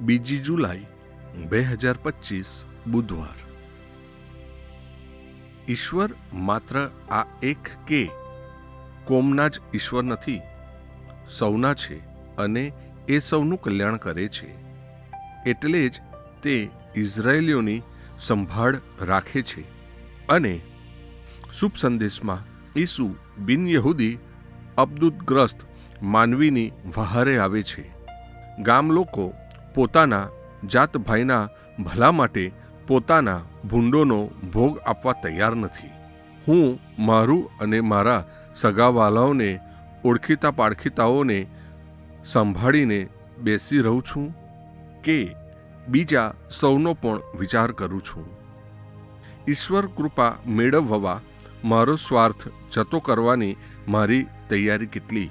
બીજી જુલાઈ, બે હજાર પચીસ, બુધવાર. ઈશ્વર માત્ર આ એક કે કોમના જ ઈશ્વર નથી, સૌના છે અને એ સૌનું કલ્યાણ કરે છે. એટલે જ તે ઇઝરાયેલીઓની સંભાળ રાખે છે અને શુભ સંદેશમાં ઈસુ બિન યહૂદી અબદુતગ્રસ્ત માનવીની વહારે આવે છે. ગામ લોકો પોતાના જાત ભાઈના ભલા માટે પોતાના ભૂંડોનો ભોગ આપવા તૈયાર નથી. હું મારું અને મારા સગાવાલાઓને ઓળખીતા પાળખીતાઓને સંભાળીને બેસી રહું છું કે બીજા સૌનો પણ વિચાર કરું છું. ઈશ્વર કૃપા મેળવવા મારો સ્વાર્થ જતો કરવાની મારી તૈયારી કેટલી?